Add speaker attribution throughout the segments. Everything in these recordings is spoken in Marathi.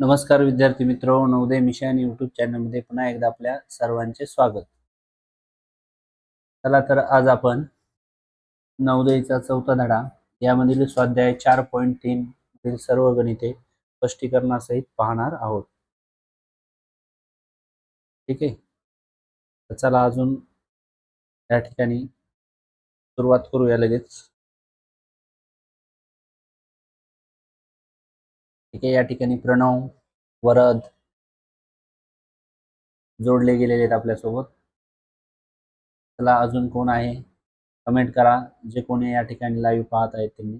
Speaker 1: नमस्कार विद्यार्थी मित्र नवोदय मिशन युट्यूब चॅनलमध्ये पुन्हा एकदा आपल्या सर्वांचे स्वागत. चला तर आज आपण नवोदयचा चौथा धडा यामधील स्वाध्याय चार पॉईंट तीन सर्व गणिते स्पष्टीकरणासहित पाहणार आहोत. ठीक आहे? चला अजून या ठिकाणी सुरुवात करूया लगेच. ठीक आहे या ठिकाणी प्रणव वरद जोडले गेलेले आहेत आपल्यासोबत. चला अजून कोण आहे? कमेंट करा जे कोणी या ठिकाणी लाईव्ह पाहत आहेत त्यांनी.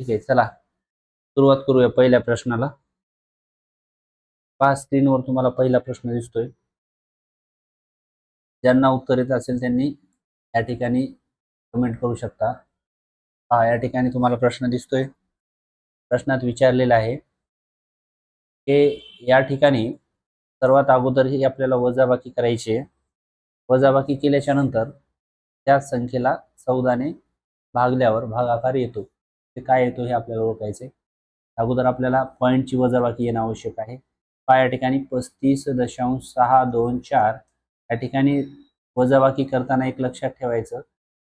Speaker 1: ठीक आहे चला. सुरुवात करूया पहिल्या प्रश्नाला. पहा स्क्रीनवर तुम्हाला पहिला प्रश्न दिसतोय. ज्यांना उत्तर येत असेल त्यांनी या ठिकाणी कमेंट करू शकता. हा या ठिकाणी तुम्हाला प्रश्न दिसतोय. प्रश्नात विचारलेला आहे की या ठिकाणी सर्वात अगोदर ही आपल्याला वजाबाकी करायची आहे. वजाबाकी केल्याच्यानंतर त्या संख्येला चौदाने भागल्यावर भागाकार येतो. ते काय येतो हे आपल्याला ओळखायचे अगोदर आपल्याला पॉईंटची वजाबाकी येणं आवश्यक आहे. पहा या ठिकाणी पस्तीस दशांश सहा दोन चार. या ठिकाणी वजाबाकी करताना एक लक्षात ठेवायचं.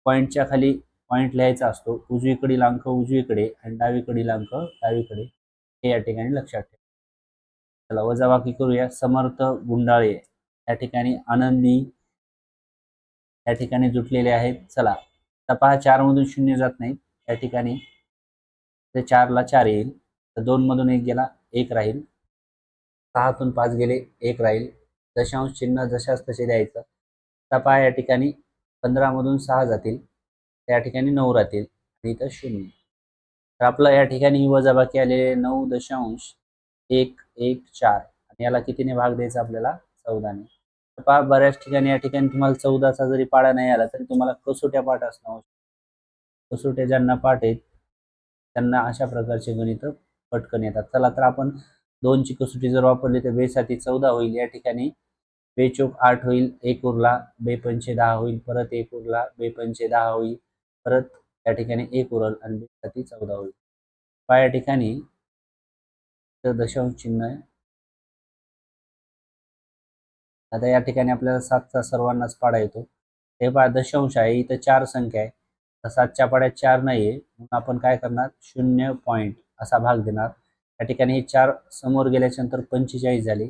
Speaker 1: पॉईंटच्या खाली पॉईंट लिहायचा असतो. उजवीकडील अंक उजवीकडे आणि डावीकडील अंक डावीकडे. हे या ठिकाणी लक्षात ठेवा. चला वजाबाकी करूया. समर्थ गुंडाळे या ठिकाणी आनंदी या ठिकाणी जुटलेले आहेत. चला आता पहा चार मधून शून्य जात नाही. या ठिकाणी चारला चार येईल. तर दोन मधून एक गेला एक राहील. सहातून पाच गेले एक राहील. दशांश चिन्ह जशाच तसे द्यायचं. तपा या ठिकाणी पंधरामधून सहा जातील. त्या ठिकाणी नऊ राहतील. आणि इथं शून्य. तर आपलं या ठिकाणी ही वजाबाकी आलेले नऊ दशांश एक एक चार. आणि याला कितीने भाग द्यायचा आपल्याला? चौदाने. तर पहा बऱ्याच ठिकाणी या ठिकाणी तुम्हाला चौदाचा जरी पाडा नाही आला तरी तुम्हाला कसोट्या पाठ असणं आवश्यक कसोट्या ज्यांना पाठ आहेत त्यांना अशा प्रकारचे गणित पटकन येतात. चला तर आपण दोनची कसोटी जर वापरली तर बेसाठी चौदा होईल. या ठिकाणी बेचोक आठ होईल. एक उरला बेपंचे दहा होईल. परत एक उरला बेपंचे दहा होईल. परत या ठिकाणी एक उरल आणि बेसाठी चौदा होईल. पहा या ठिकाणी दशांश चिन्ह आहे. आता या ठिकाणी आपल्याला सातचा सर्वांनाच पाडा येतो. हे पहा दशांश आहे. इथं चार संख्या आहे. तर सातच्या पाड्यात चार नाही आहे म्हणून आपण काय करणार? शून्य पॉईंट असा भाग देणार. या ठिकाणी हे चार समोर गेल्याच्यानंतर पंचेचाळीस झाले.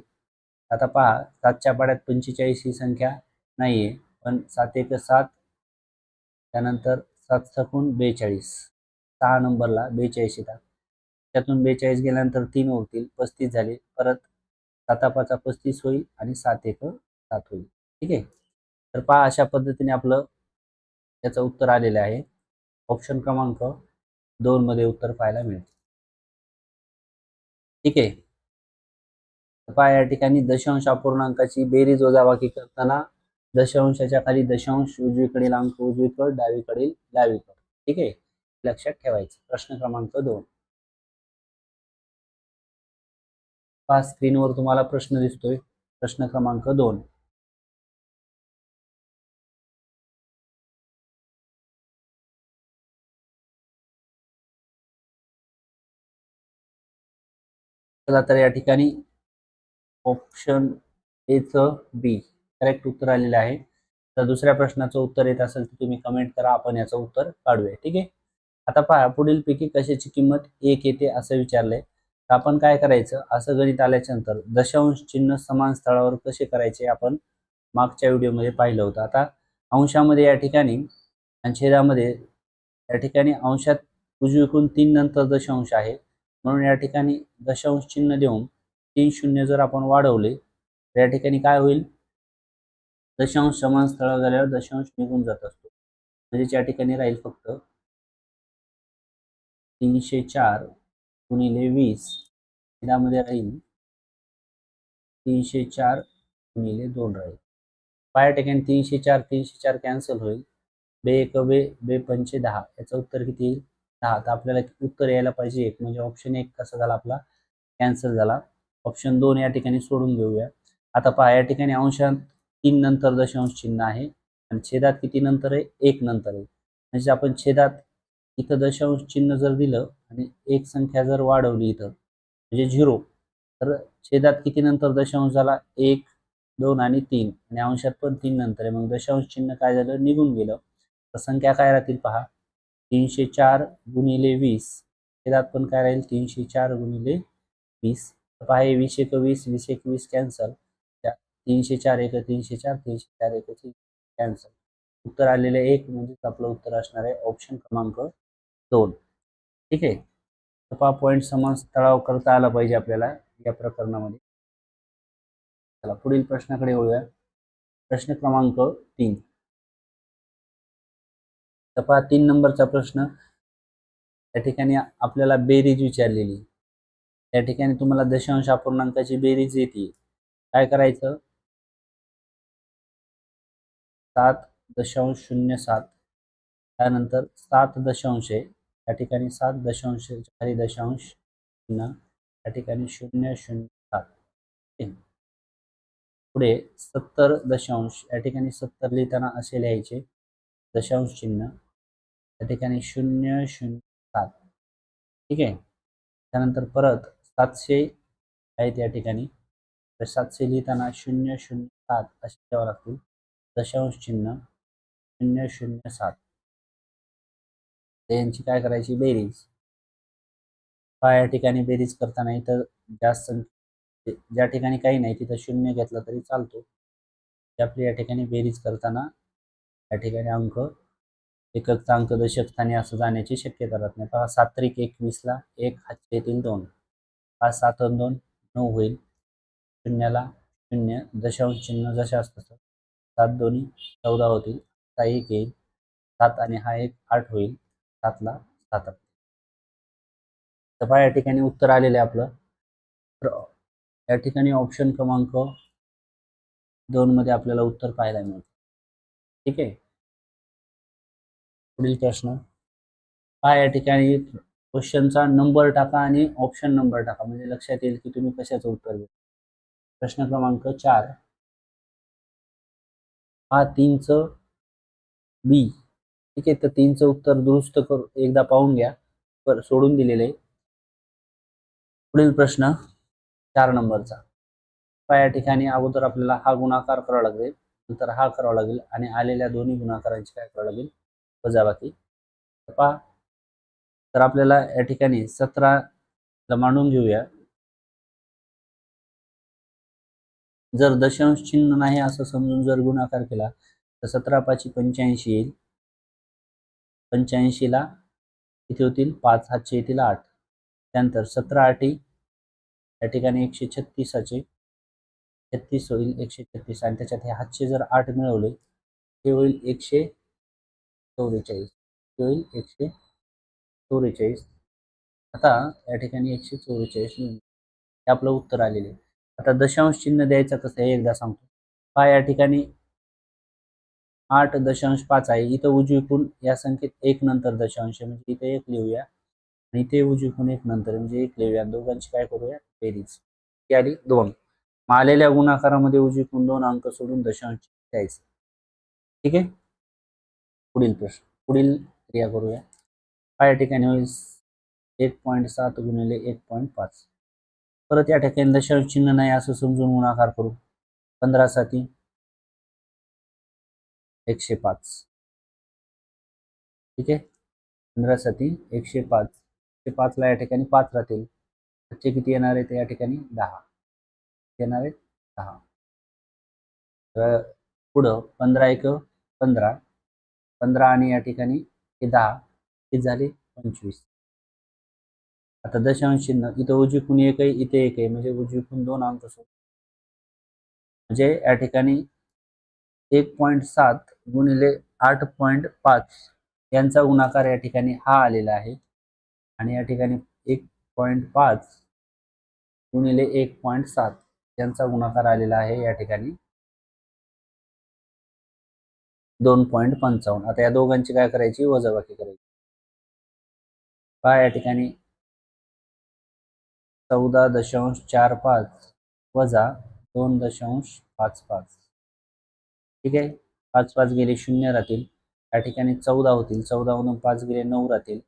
Speaker 1: आता पहा सातच्या पाड्यात पंचेचाळीस ही संख्या नाही आहे पण सात एक सात त्यानंतर सात सकून बेचाळीस. सहा नंबरला बेचाळीस येतात. त्यातून बेचाळीस गेल्यानंतर तीन होतील पस्तीस झाले. परत साता पाचा पस्तीस होईल आणि सात एक सात होईल. ठीक आहे? तर पहा अशा पद्धतीने आपलं याचं उत्तर आलेलं आहे. ऑप्शन क्रमांक दोनमध्ये उत्तर पाहायला मिळते ठीक आहे. पहा या ठिकाणी दशांश अपूर्णांकाची बेरीज वजाबाकी करताना दशांशाच्या खाली दशांश उजवीकडील अंक उजवीकड डावीकडील डावीकड. ठीक आहे? लक्षात ठेवायचं. प्रश्न क्रमांक दोन. पहा स्क्रीनवर तुम्हाला प्रश्न दिसतोय. प्रश्न क्रमांक दोन. चला तर या ठिकाणी ऑप्शन एच बी करेक्ट उत्तर आलेलं आहे. तर दुसऱ्या प्रश्नाचं उत्तर येत असेल तर तुम्ही कमेंट करा. आपण याचं उत्तर काढूया. ठीक आहे? आता पहा पुढील पैकी कशाची किंमत एक येते असं विचारलंय. तर आपण काय करायचं? असं गणित आल्याच्यानंतर दशांश चिन्ह समान स्थळावर कसे करायचे? आपण मागच्या व्हिडिओमध्ये पाहिलं होतं. आता अंशामध्ये या ठिकाणी आणि छेदामध्ये या ठिकाणी अंशात उजवीकडून तीन नंतर दशांश आहे. म्हणून या ठिकाणी दशांश चिन्ह देऊन तीन शून्य जर आपण वाढवले तर या ठिकाणी काय होईल? दशांश समान स्थळ झाल्यावर दशांश निघून जात असतो. म्हणजे या ठिकाणी राहील फक्त तीनशे चार गुणिले वीस. यामध्ये राहील तीनशे चार गुणिले दोन राहील. पाया ठिकाणी तीनशे चार तीनशे चार कॅन्सल होईल. बे एक बे बे पंचे दहा. याचं उत्तर किती येईल? दहा तर आपल्याला उत्तर यायला पाहिजे एक. म्हणजे ऑप्शन एक कसा झाला आपला? कॅन्सल झाला. ऑप्शन दोन या ठिकाणी सोडून घेऊया आता पहा या ठिकाणी अंशात तीन नंतर दशांश चिन्ह आहे आणि छेदात किती नंतर आहे? एक नंतर आहे. म्हणजे आपण छेदात इथं दशांश चिन्ह जर दिलं आणि एक संख्या जर वाढवली इथं म्हणजे झिरो तर छेदात किती नंतर दशांश झाला? एक दोन आणि तीन. आणि अंशात पण तीन नंतर आहे. मग दशांश चिन्ह काय झालं? निघून गेलं. तर संख्या काय राहतील पहा? तीनशे चार गुणिले वीस. छेदात पण काय राहील? तीनशे चार गुणिले वीस. तर वीस एक वीस वीस एक वीस कॅन्सल तीनशे चार एक तीनशे चार तीनशे चार एक कॅन्सल उत्तर आलेलं एक म्हणजेच आपलं उत्तर असणार आहे ऑप्शन क्रमांक दोन. ठीक आहे? तपा पॉईंट समान तळाव करता आला पाहिजे आपल्याला या प्रकरणामध्ये. चला पुढील प्रश्नाकडे वळूया. प्रश्न क्रमांक तीन. तर पहा तीन नंबरचा प्रश्न. त्या ठिकाणी आपल्याला बेरीज विचारलेली. त्या ठिकाणी तुम्हाला दशांश अपूर्णांकाची बेरीज येते. काय करायचं? सात दशांश शून्य सात. त्यानंतर सात दशांश आहे. त्या ठिकाणी सात दशांश चारी दशांश शून्य. त्या ठिकाणी शून्य शून्य सात. पुढे सत्तर दशांश. या ठिकाणी सत्तर लिहिताना असे लिहायचे. दशांश चिन्ह. त्या ठिकाणी शून्य शून्य सात. ठीक आहे? त्यानंतर परत सातशे आहेत या ठिकाणी. तर सातशे लिहिताना शून्य शून्य सात असे द्यावं लागतील. दशांश चिन्ह शून्य शून्य सात. यांची काय करायची? बेरीज. हा या ठिकाणी बेरीज करताना इथं जास्त ज्या ठिकाणी काही नाही तिथं शून्य घेतला तरी चालतो. आपली या ठिकाणी बेरीज करताना या ठिकाणी अंक एककचा अंक दशक स्थानी असं जाण्याची शक्यता राहत नाही. पहा सात एकवीसला एक हातचे येतील दोन. पाच सात दोन नऊ होईल. शून्याला शून्य दशांश चिन्ह जसे असतं सात दोन्ही चौदा होतील. हा एक येईल. सात आणि हा एक आठ होईल. सातला सात तर पहा या ठिकाणी उत्तर आलेलं आहे आपलं. तर या ठिकाणी ऑप्शन क्रमांक दोन मध्ये आपल्याला उत्तर पाहायला मिळतं. ठीक आहे? पुढील प्रश्न. हा या ठिकाणी क्वेश्चनचा नंबर टाका आणि ऑप्शन नंबर टाका. म्हणजे लक्षात येईल की तुम्ही कशाचं उत्तर देता. प्रश्न क्रमांक चार. हा तीनच बी ठीक आहे तर तीनचं उत्तर दुरुस्त करू एकदा पाहून घ्या. पर सोडून दिलेलं आहे. पुढील प्रश्न चार नंबरचा. या ठिकाणी अगोदर आपल्याला हा गुणाकार करावा लागेल नंतर हा करावा लागेल आणि आलेल्या दोन्ही गुणाकारांची काय करावं लागेल? वजाबाकी पहा. तर आपल्याला या ठिकाणी सतराला मांडून घेऊया. जर दशांश चिन्ह नाही असं समजून जर गुणाकार केला तर सतरा पाचशे पंच्याऐंशी येईल. पंच्याऐंशीला किती होतील? पाच हातशे येतील आठ. त्यानंतर सतरा आठी या ठिकाणी एकशे छत्तीसाचे छत्तीस होईल एकशे छत्तीस. आणि त्याच्यात हे हातशे जर आठ मिळवले हे होईल एकशे चौवेचाळीस. होईल एकशे चौवेचाळीस. आता या ठिकाणी एकशे चौवेचाळीस मिळून हे आपलं उत्तर आलेले आहे. आता दशांश चिन्ह द्यायचं कसं आहे एकदा सांगतो. पहा या ठिकाणी आठ दशांश पाच आहे. इथं उजवीकून या संख्येत एक नंतर दशांश म्हणजे इथे एक लिहूया. आणि इथे उजवीकून एक नंतर म्हणजे एक लिहूया. दोघांची काय करूया? बेरीज. ती आली दोन. मग आलेल्या गुणाकारामध्ये उजवीकून दोन अंक सोडून दशांश द्यायचं. ठीक आहे? पुढील प्रश्न पुढील क्रिया करूया. हा या ठिकाणी होईल एक पॉईंट सात गुणिले एक पॉईंट पाच. परत या ठिकाणी दशांश चिन्ह नाही असं समजून गुणाकार करू. पंधरा साती एकशे पाच. ठीक आहे? पंधरा साती एकशे पाच. एकशे पाचला या ठिकाणी पाच राहतील. त्याचे किती येणार आहे ते या ठिकाणी? दहा. येणार आहेत दहा. तर पुढं पंधरा एक पंधरा. पंधरा आणि या ठिकाणी हे दहा हे झाले पंचवीस. आता दशांश चिन्ह इथं उजवीकून एक आहे इथे एक आहे म्हणजे उजवीकून दोन अंक सोड म्हणजे या ठिकाणी एक पॉईंट सात गुणिले आठ पॉईंट पाच यांचा गुणाकार या ठिकाणी हा आलेला आहे. आणि या ठिकाणी एक पॉईंट पाच गुणिले एक पॉईंट सात यांचा गुणाकार आलेला आहे या ठिकाणी. दोन पॉईंट पंचावन्न. आता या दोघांची काय करायची? वजाबाकी करायची. पहा या ठिकाणी चौदा दशांश चार पाच वजा दोन दशांश पाच पाच. ठीक आहे? पाच पाच गेले शून्य राहतील. या ठिकाणी चौदा होतील. चौदा मधून पाच गेले नऊ राहतील.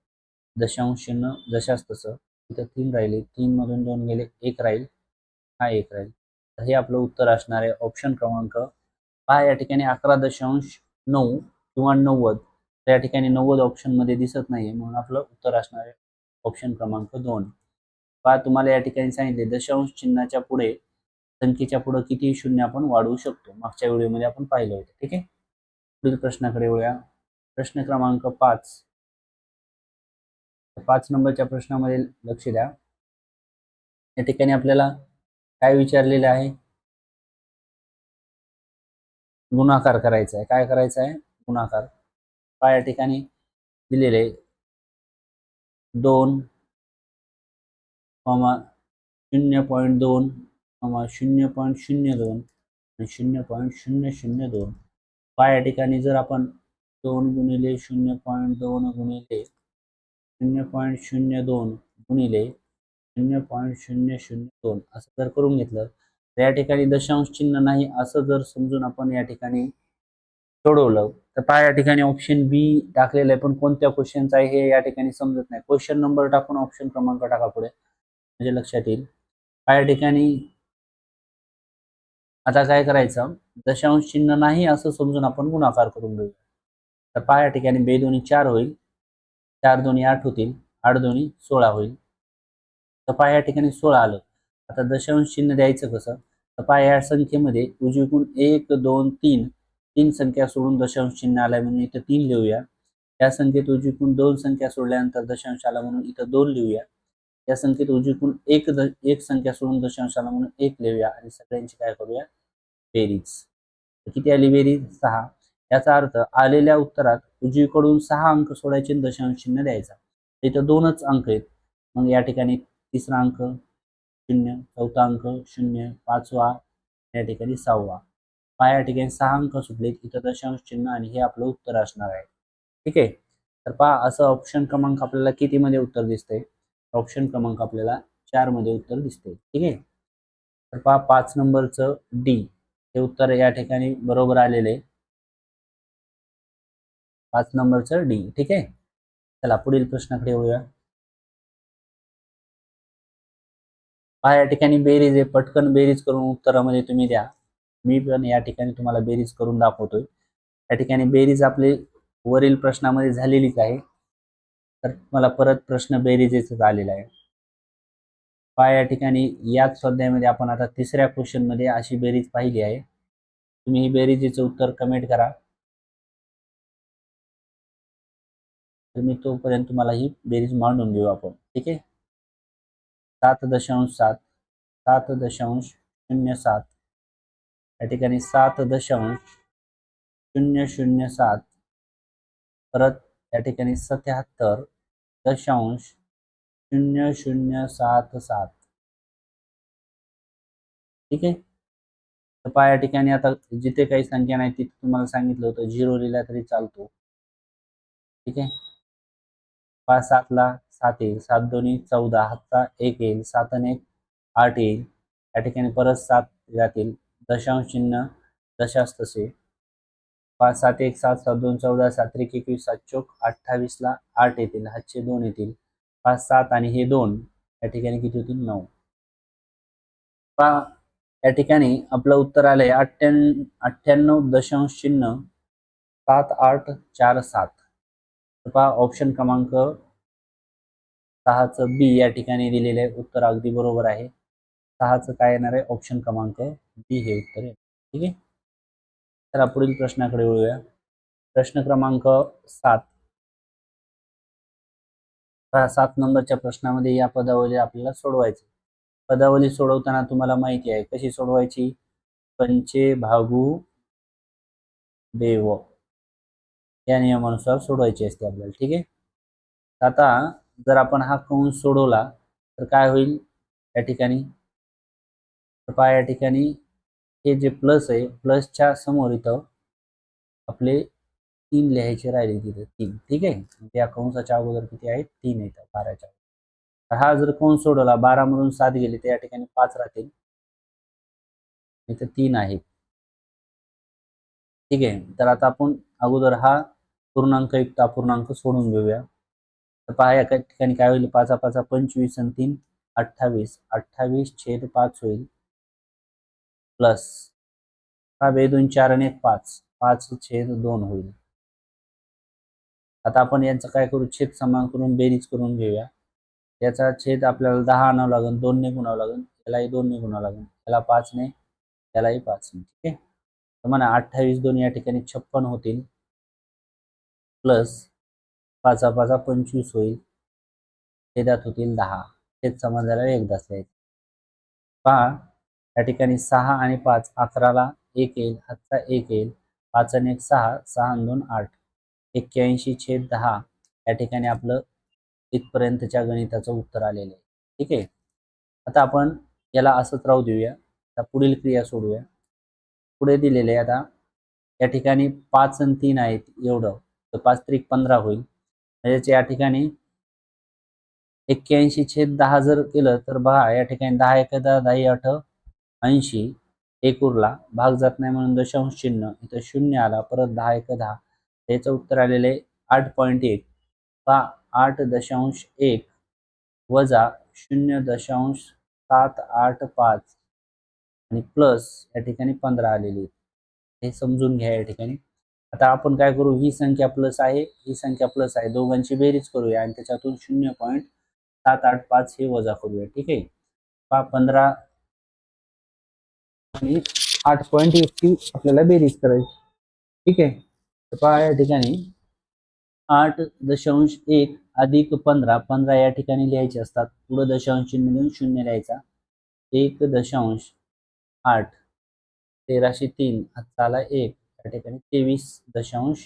Speaker 1: दशांश शून्य जशाच तसं. इथं तीन राहिले. तीन मधून दोन गेले. एक राहील. हा एक राहील. हे आपलं उत्तर असणार आहे. ऑप्शन क्रमांक. पहा या ठिकाणी अकरा दशांश नऊ किंवा नव्वद तर या ठिकाणी नव्वद ऑप्शनमध्ये दिसत आहे म्हणून आपलं उत्तर असणार आहे ऑप्शन क्रमांक दोन. पहा तुम्हाला या ठिकाणी सांगितले दशांश चिन्हाच्या पुढे संख्येच्या पुढे किती शून्य आपण वाढवू शकतो. मागच्या व्हिडिओमध्ये आपण पाहिलं होतं ठीक आहे? पुढील प्रश्नाकडे वळूया. प्रश्न क्रमांक पाच. पाच नंबरच्या प्रश्नामध्ये लक्ष द्या. या ठिकाणी आपल्याला काय विचारलेलं आहे? गुणाकार करायचा आहे. काय करायचा आहे? गुणाकार. काय या ठिकाणी दिलेले दोन कमा शून्य पॉईंट दोन कमा शून्य पॉईंट शून्य दोन आणि शून्य पॉईंट शून्य शून्य दोन. काय या ठिकाणी जर आपण दोन गुणिले शून्य पॉईंट दोन गुणिले शून्य पॉईंट शून्य दोन गुणिले शून्य पॉईंट शून्य शून्य दोन असं जर करून घेतलं तर या ठिकाणी दशांश चिन्ह नाही असं जर समजून आपण या ठिकाणी सोडवलं तर पहा या ठिकाणी ऑप्शन बी टाकलेलं आहे पण कोणत्या क्वेश्चनचा आहे हे या ठिकाणी समजत नाही. क्वेश्चन नंबर टाकून ऑप्शन क्रमांक टाका पुढे म्हणजे लक्षात येईल. पहा या ठिकाणी आता काय करायचं? दशांश चिन्ह नाही असं समजून आपण गुणाकार करून घेऊया. तर पहा या ठिकाणी बे दोन्ही चार होईल चार दोन्ही आठ होतील आठ दोन्ही सोळा होईल. तर पहा या ठिकाणी सोळा आलं. आता दशांश चिन्ह द्यायचं कसं? तर पहा या संख्येमध्ये उजवीकडून एक दोन तीन तीन संख्या सोडून दशांश चिन्ह आलाय म्हणून इथं तीन लिहूया. या संख्येत उजवीकडून दोन संख्या सोडल्यानंतर दशांश आला म्हणून इथं दोन लिहूया. या संख्येत उजवीकडून एक द एक संख्या सोडून दशांश आला म्हणून एक लिहूया आणि सगळ्यांची काय करूया? बेरीज. किती आली बेरीज? सहा. याचा अर्थ आलेल्या उत्तरात उजवीकडून सहा अंक सोडायचे आणि दशांश चिन्ह द्यायचा. इथं दोनच अंक आहेत. मग या ठिकाणी तिसरा अंक शून्य चौथा अंक शून्य पाचवा या ठिकाणी सहावा. पहा या ठिकाणी सहा अंक सुटले इथं दशांश चिन्ह आणि हे आपलं उत्तर असणार आहे. ठीक आहे? तर पहा असं ऑप्शन क्रमांक आपल्याला कितीमध्ये उत्तर दिसते ऑप्शन क्रमांक आपल्याला चारमध्ये उत्तर दिसते ठीक आहे? तर पहा पाच नंबरचं डी हे उत्तर या ठिकाणी बरोबर आलेले पाच नंबरचं डी ठीक आहे? चला पुढील प्रश्नाकडे येऊया पहा या ठिकाणी बेरीज आहे पटकन बेरीज करून उत्तरामध्ये तुम्ही द्या. मी पण या ठिकाणी तुम्हाला बेरीज करून दाखवतोय. या ठिकाणी बेरीज आपली वरील प्रश्नामध्ये झालेलीच आहे. तर मला परत प्रश्न बेरीजेच आलेला आहे. पहा या ठिकाणी याच स्वाध्यायामध्ये आपण आता तिसऱ्या क्वेश्चनमध्ये अशी बेरीज पाहिली आहे. तुम्ही ही बेरीजेचं उत्तर कमेंट करा. तर मी तोपर्यंत तुम्हाला ही बेरीज मांडून घेऊ आपण. ठीक आहे? सात दशांश सात सात दशांश शून्य सात. या ठिकाणी सात दशांश शून्य शून्य सात. परत या ठिकाणी सत्याहत्तर दशांश शून्य शून्य सात सात. ठीक आहे? तर पहा या ठिकाणी आता जिथे काही संख्या नाही तिथे तुम्हाला सांगितलं होतं झिरो लिहिला तरी चालतो. ठीक आहे? पाच सातला सात येईल. सात दोन्ही चौदा हातचा एक येईल. सात आणि एक आठ येईल. या ठिकाणी परत सात जातील. दशांश चिन्ह दशास तसे. पाच सात एक सात सात दोन चौदा सात त्रिक एकवीस सात चोक अठ्ठावीसला आठ येतील. हातचे दोन येतील. पाच सात आणि हे दोन या ठिकाणी किती होतील? नऊ. पहा या ठिकाणी आपलं उत्तर आलंय अठ्ठ्याण्णव अठ्ठ्याण्णव दशांश चिन्ह सात आठ चार सात. पहा ऑप्शन क्रमांक सहाचं बी या ठिकाणी दिलेलं आहे. उत्तर अगदी बरोबर आहे. सहाचं काय येणार आहे? ऑप्शन क्रमांक बी हे उत्तर आहे ठीक आहे? तर पुढील प्रश्नाकडे वळूया. प्रश्न क्रमांक सात. सात नंबरच्या प्रश्नामध्ये या पदावली आपल्याला सोडवायची. पदावली सोडवताना तुम्हाला माहिती आहे कशी सोडवायची? पंचे भागू देव. या नियमानुसार सोडवायची असते आपल्याला. ठीक आहे? आता जर आपण हा कंस सोडवला तर काय होईल? या ठिकाणी तर पहा या ठिकाणी हे जे प्लस आहे प्लसच्या समोर इथं आपले तीन लिहायचे राहिले तिथे तीन. ठीक आहे? म्हणजे त्या कंसाच्या अगोदर किती आहेत? तीन आहेत बाराच्या. तर हा जर कंस सोडवला बारा मधून सात गेले तर या ठिकाणी पाच राहतील. इथं तीन आहेत. ठीक आहे? तर आता आपण अगोदर हा पूर्णांक युक्त अपूर्णांक सोडून घेऊया. तर पहा या ठिकाणी काय होईल. पाचा पाचा पंचवीस आणि तीन अठ्ठावीस. अठ्ठावीस छेद पाच होईल. प्लस हा बे दोन चार आणि एक पाच. पाच छेद दोन होईल. आता आपण यांचं काय करू? छेद समान करून बेरीज करून घेऊया. याचा छेद आपल्याला दहा आणावं लागेल दोनने गुणावं लागेल. यालाही दोनने गुणावं लागेल. याला पाचने यालाही पाचने ठीक आहे? तर म्हणा अठ्ठावीस दोन या ठिकाणी छप्पन होतील. प्लस पाचा पाचा पंचवीस होईल. छेदात होतील दहा. छेद समान झाल्यावर एकदाच लिहायचं पहा या ठिकाणी सहा आणि पाच अकराला एक येईल हातचा एक येईल. पाच आणि एक सहा सहा आणि दोन आठ. एक्क्याऐंशी छेद दहा या ठिकाणी आपलं इथपर्यंतच्या गणिताचं उत्तर आलेलं आहे. ठीक आहे? आता आपण याला असंच राहू देऊया. आता पुढील क्रिया सोडूया. पुढे दिलेले आता या ठिकाणी पाच आणि तीन आहेत एवढं. तर पाच त्रिक पंधरा होईल. म्हणजेच या ठिकाणी एक्क्याऐंशी छेद दहा जर केलं तर बघा या ठिकाणी दहा एक दहा दहा अठ ऐंशी. एक उरला भाग जात नाही म्हणून दशांश चिन्ह. इथं शून्य आला परत दहा एक दहा. याचं उत्तर आलेले आठ पॉईंट एक. पहा आठ दशांश एक वजा शून्य दशांश सात आठ पाच. आणि प्लस या ठिकाणी पंधरा आलेली हे समजून घ्या या ठिकाणी. आता आपण काय करू? ही संख्या प्लस आहे. ही संख्या प्लस आहे. दोघांची बेरीज करूया आणि त्याच्यातून शून्य पॉईंट सात आठ पाच हे वजा करूया. ठीक आहे? पहा पंधरा आणि आठ पॉईंट एकटी आपल्याला बेरीज करायची. ठीक आहे? तर पहा या ठिकाणी आठ दशांश एक अधिक पंधरा पंधरा या ठिकाणी लिहायचे असतात. पुढं दशांश चिन्ह देऊन शून्य लिहायचा. एक दशांश आठ तेराशे तीन हातचा आला एक या ठिकाणी तेवीस दशांश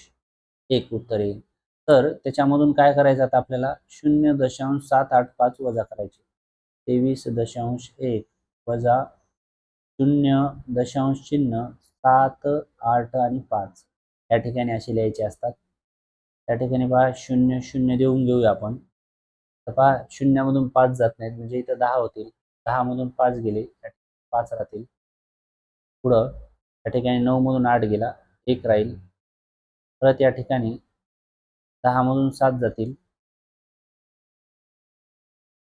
Speaker 1: एक उत्तर येईल. तर त्याच्यामधून काय करायचं आता आपल्याला? शून्य दशांश सात आठ पाच वजा करायचे. तेवीस दशांश एक वजा शून्य दशांश चिन्ह सात आठ आणि पाच. या ठिकाणी असे लिहायचे असतात. त्या ठिकाणी पहा शून्य शून्य देऊन घेऊया आपण. तर पहा शून्यामधून पाच जात नाहीत म्हणजे इथं दहा होतील. दहामधून पाच गेले पाच राहतील. पुढं त्या ठिकाणी नऊ मधून आठ गेला. एक राहील. परत या ठिकाणी दहा मधून सात जातील.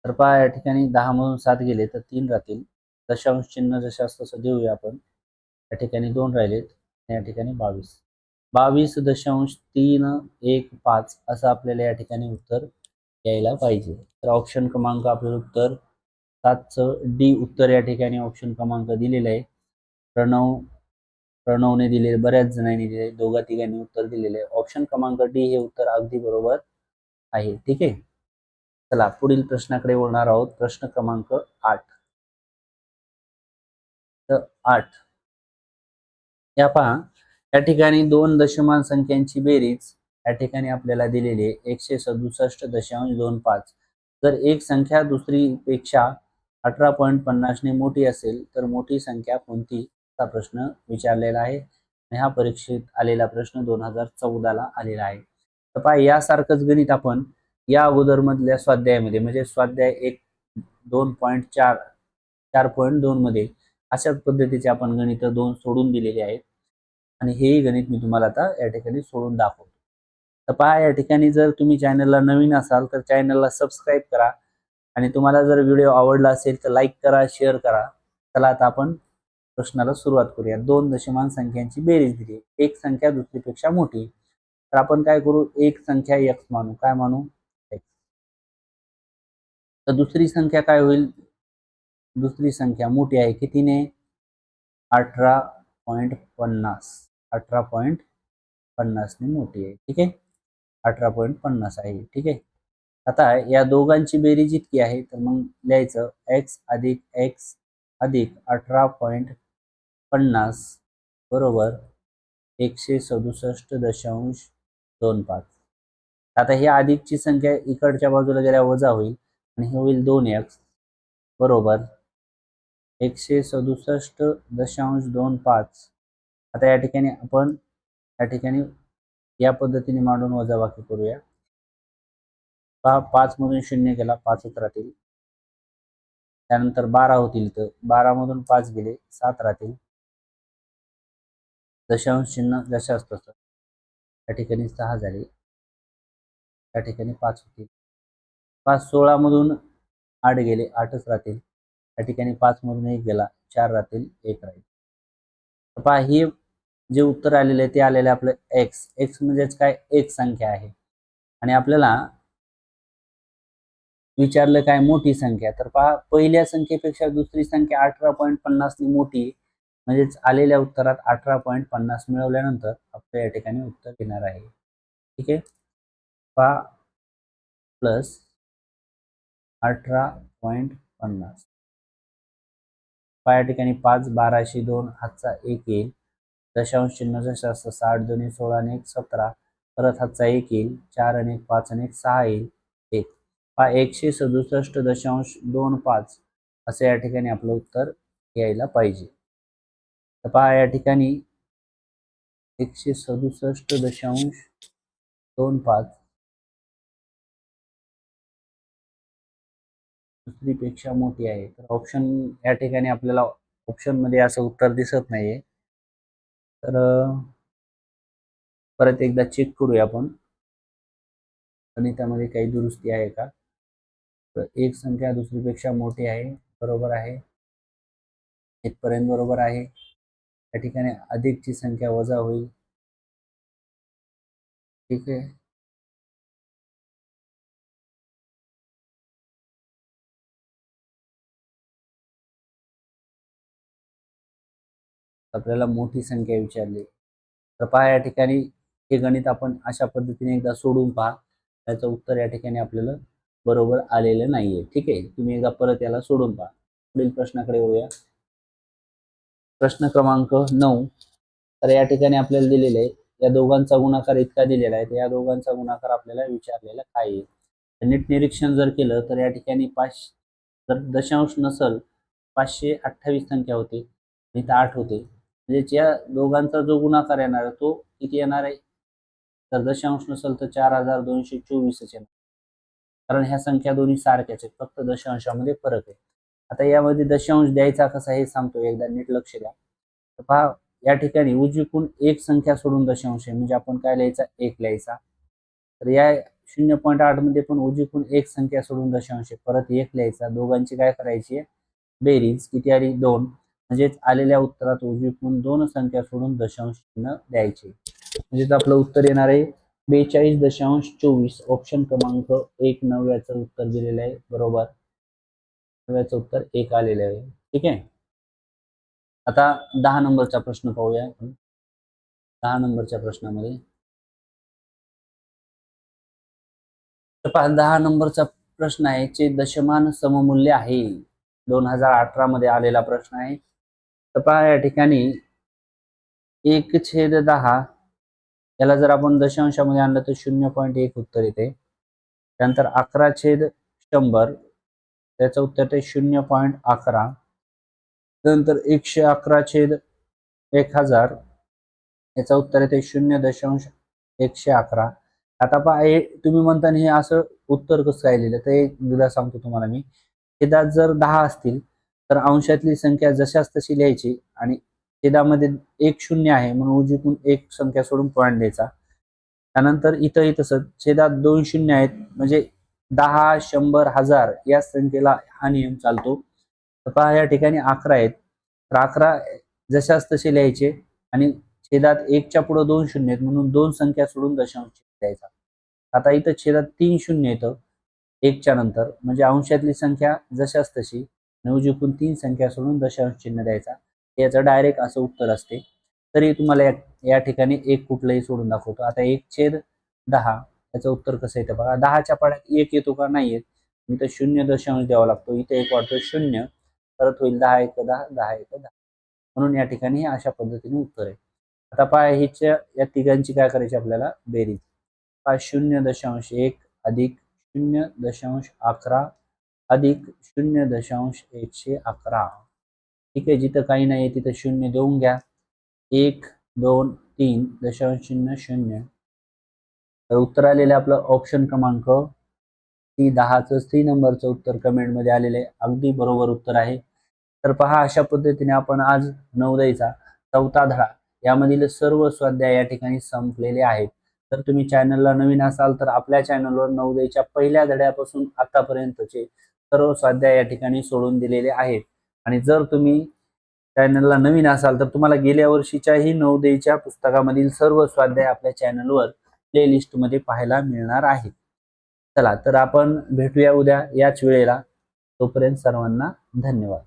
Speaker 1: तर पहा या ठिकाणी दहा मधून सात गेले तर तीन राहतील. दशांश चिन्ह जशा असतं तसं देऊया आपण. या ठिकाणी दोन राहिलेत. या ठिकाणी बावीस. बावीस दशांश तीन एक पाच असं आपल्याला या ठिकाणी उत्तर यायला पाहिजे. तर ऑप्शन क्रमांक आपलं उत्तर सातचं डी उत्तर या ठिकाणी ऑप्शन क्रमांक दिलेला आहे. प्रणव प्रणवने दिले बऱ्याच जणांनी दिले दोघा तिघांनी उत्तर दिलेले. ऑप्शन क्रमांक डी हे उत्तर अगदी बरोबर आहे. ठीक आहे? चला पुढील प्रश्नाकडे बोलणार आहोत. प्रश्न क्रमांक आठ. तर आठ. या पहा या ठिकाणी दोन दशमान संख्यांची बेरीज या ठिकाणी आपल्याला दिलेली आहे. एकशे सदुसष्ट दशांश दोन पाच. जर एक संख्या दुसरीपेक्षा अठरा पॉईंट पन्नासने मोठी असेल तर मोठी संख्या कोणती? हा प्रश्न विचारलेला आहे. ह्या हा परीक्षेत आलेला प्रश्न दोन हजार चौदाला आलेला आहे. तर पहा यासारखंच गणित आपण या अगोदर मधल्या स्वाध्यायामध्ये म्हणजे स्वाध्याय एक दोन पॉईंट चार चार पॉईंट दोन मध्ये अशाच पद्धतीचे आपण गणित दोन सोडून दिलेले आहेत. आणि हेही गणित मी तुम्हाला आता या ठिकाणी सोडून दाखवतो. तर पहा या ठिकाणी जर तुम्ही चॅनलला नवीन असाल तर चॅनलला सबस्क्राईब करा. आणि तुम्हाला जर व्हिडिओ आवडला असेल तर लाईक करा शेअर करा. चला आता आपण प्रश्नाला सुरुवात करूया. दोन दशमान संख्यांची बेरीज दिली. एक संख्या दुसरीपेक्षा मोठी. तर आपण काय करू? एक संख्या एक्स मानू. काय मानू? एक्स तर दुसरी संख्या काय होईल? दुसरी संख्या मोठी आहे कितीने? अठरा पॉईंट पन्नास. अठरा पॉईंट पन्नासने मोठी आहे. ठीक आहे? अठरा पॉईंट पन्नास आहे. ठीक आहे? आता या दोघांची बेरीज इतकी आहे तर मग लिहायचं. एक्स अधिक एक्स अधिक अठरा पॉईंट पन्नास बरोबर एकशे सदुसष्ट दशांश दोन पाच. आता ही अधिकची संख्या इकडच्या बाजूला गेल्या वजा होईल आणि हे होईल दोन एक्स बरोबर एकशे सदुसष्ट दशांश दोन पाच. आता या ठिकाणी आपण या ठिकाणी या पद्धतीने मांडून वजाबाकी करूया. पहा पाच मधून शून्य गेला पाचच राहतील. त्यानंतर बारा होतील तर बारा मधून पाच गेले सात राहतील. दशांश चिन्ह जसे असतं तसं त्या ठिकाणी सहा झाले. त्या ठिकाणी पाच होतील. पाच सोळामधून आठ गेले आठच राहतील. त्या ठिकाणी पाच मधून एक गेला चार राहतील एक राहील. पहा हे जे उत्तर आलेले आहे ते आलेले आहे आपलं एक्स एक्स म्हणजेच काय? एक संख्या आहे. आणि आपल्याला विचारलं काय? मोठी संख्या. तर पहा पहिल्या संख्येपेक्षा दुसरी संख्या अठरा पॉईंट पन्नासनी मोठी म्हणजेच आलेल्या उत्तरात अठरा पॉईंट पन्नास मिळवल्यानंतर आपलं या ठिकाणी उत्तर येणार आहे. ठीक आहे? पा प्लस अठरा पॉईंट पन्नास. पा या ठिकाणी पाच बाराशे दोन हातचा एक येईल. दशांश चिन्ह जसं साठ दोन्ही सोळा आणि एक सतरा. परत हातचा एक येईल. चार आणि एक पाच आणि एक सहा येईल. एक. पा एकशे सदुसष्ट दशांश दोन पाच. असं या ठिकाणी आपलं उत्तर यायला पाहिजे. तर पहा या ठिकाणी एकशे सदुसष्ट दशांश दोन पाच. दुसरीपेक्षा मोठी आहे. तर ऑप्शन या ठिकाणी आपल्याला ऑप्शनमध्ये असं उत्तर दिसत नाहीये. तर परत एकदा चेक करूया आपण. गणितामध्ये काही दुरुस्ती आहे का? तर एक संख्या दुसरीपेक्षा मोठी आहे बरोबर आहे. इथपर्यंत बरोबर आहे. या ठिकाणी अधिकची संख्या वजा होईल. ठीक आहे. आपल्याला मोठी संख्या विचारली. तर पहा या ठिकाणी हे गणित आपण अशा पद्धतीने एकदा सोडून पहा. त्याचं उत्तर या ठिकाणी आपल्याला बरोबर आलेलं नाहीये. ठीक आहे. तुम्ही एकदा परत याला सोडून पहा. पुढील प्रश्नाकडे येऊया प्रश्न क्रमांक नऊ. तर या ठिकाणी आपल्याला दिलेले आहे या दोघांचा गुणाकार इतका दिलेला आहे तर या दोघांचा गुणाकार आपल्याला विचारलेला काय आहे नीट निरीक्षण जर केलं तर या ठिकाणी पाच जर दशांश नसल पाचशे अठ्ठावीस संख्या होते इथं आठ होते. म्हणजे या दोघांचा जो गुणाकार येणार आहे तो किती येणार आहे? तर दशांश नसेल तर चार हजार दोनशे चोवीसच येणार. कारण ह्या संख्या दोन्ही सारख्याच आहेत फक्त दशांशामध्ये फरक आहे. आता यामध्ये दशांश द्यायचा कसा हे सांगतो एकदा नीट लक्ष द्या. तर पहा या ठिकाणी उजवीकून एक संख्या सोडून दशांश आहे म्हणजे आपण काय लिहायचा? एक लिहायचा. तर या शून्य पॉईंट आठमध्ये पण उजवीकून एक संख्या सोडून दशांश आहे परत एक लिहायचा. दोघांची काय करायची आहे? बेरीज किती आली? दोन. म्हणजेच आलेल्या उत्तरात उजवीकून दोन संख्या सोडून दशांश चिन्ह द्यायचे. म्हणजेच आपलं उत्तर येणार आहे बेचाळीस दशांश चोवीस. ऑप्शन क्रमांक एक नव्याचं उत्तर दिलेलं आहे बरोबर. याचं उत्तर एक आलेलं आहे. ठीक आहे? आता दहा नंबरचा प्रश्न पाहूया आपण. दहा नंबरच्या प्रश्नामध्ये. पहा दहा नंबरचा प्रश्न आहे चे दशमान सममूल्य आहे. दोन हजार अठरा मध्ये आलेला प्रश्न आहे. तर पहा या ठिकाणी एक छेद दहा याला जर आपण दशांशामध्ये आणलं तर शून्य पॉईंट एक उत्तर येते. त्यानंतर अकरा छेद शंभर त्याचं उत्तर ते शून्य पॉईंट अकरा. त्यानंतर एकशे अकरा छेद एक हजार. याचं उत्तर येते शून्य दशांश एकशे अकरा. आता पहा हे तुम्ही म्हणता हे असं उत्तर कसं काय लिहिलं? तर एक दिला सांगतो तुम्हाला मी. छेदात जर दहा असतील तर अंशातली संख्या जशाच तशी लिहायची आणि छेदामध्ये एक शून्य आहे म्हणून उजवीकून एक संख्या सोडून पॉईंट द्यायचा. त्यानंतर इथंही तसंच छेदात दोन शून्य आहेत म्हणजे दहा शंभर हजार या संख्येला हा नियम चालतो. पहा या ठिकाणी अकरा आहेत. तर अकरा जशाच तसे लिहायचे आणि छेदात एकच्या पुढे दोन शून्य आहेत म्हणून दोन संख्या सोडून दशांश द्यायचा आता इथं छेदात तीन शून्य येतं एकच्या नंतर. म्हणजे अंशातली संख्या जशाच तशी नऊ जिकून तीन संख्या सोडून दशांश चिन्ह द्यायचा. याचं डायरेक्ट असं उत्तर असते. तरी तुम्हाला या ठिकाणी एक कुठलंही सोडून दाखवतो. आता एक छेद दहा याचं उत्तर कसं येतं? बघा दहाच्या पाण्यात एक येतो का? नाही येत. इथं शून्य दशांश द्यावा लागतो. इथे एक वाढतो शून्य. परत होईल दहा एक दहा दहा एक दहा. म्हणून या ठिकाणी अशा पद्धतीने उत्तर आहे. आता पाय हिच्या या तिघांची काय करायची आपल्याला? बेरीज. पाय शून्य दशांश एक अधिक शून्य दशांश अकरा अधिक शून्य दशांश एकशे अकरा. ठीक आहे जिथं काही नाही तिथं शून्य देऊन घ्या. एक दोन तीन दशांश शून्य शून्य. तर उत्तर आलेलं आपलं ऑप्शन क्रमांक. ती दहाचं सी नंबरचं उत्तर कमेंटमध्ये आलेलं आहे. अगदी बरोबर उत्तर आहे. तर पहा अशा पद्धतीने आपण आज नवदयचा चौथा धडा. यामधील सर्व स्वाध्याय या ठिकाणी संपलेले आहेत. तर तुम्ही चॅनलला नवीन असाल तर आपल्या चॅनलवर नवदयच्या पहिल्या धड्यापासून आतापर्यंतचे सर्व स्वाध्याय या ठिकाणी सोडून दिलेले आहेत. आणि जर तुम्ही चॅनलला नवीन असाल तर तुम्हाला गेल्या वर्षीच्याही नवदयच्या पुस्तकामधील सर्व स्वाध्याय आपल्या चॅनलवर प्लेलिस्टमध्ये पाहायला मिळणार आहे. चला तर आपण भेटूया उद्या याच वेळेला. तोपर्यंत सर्वांना धन्यवाद.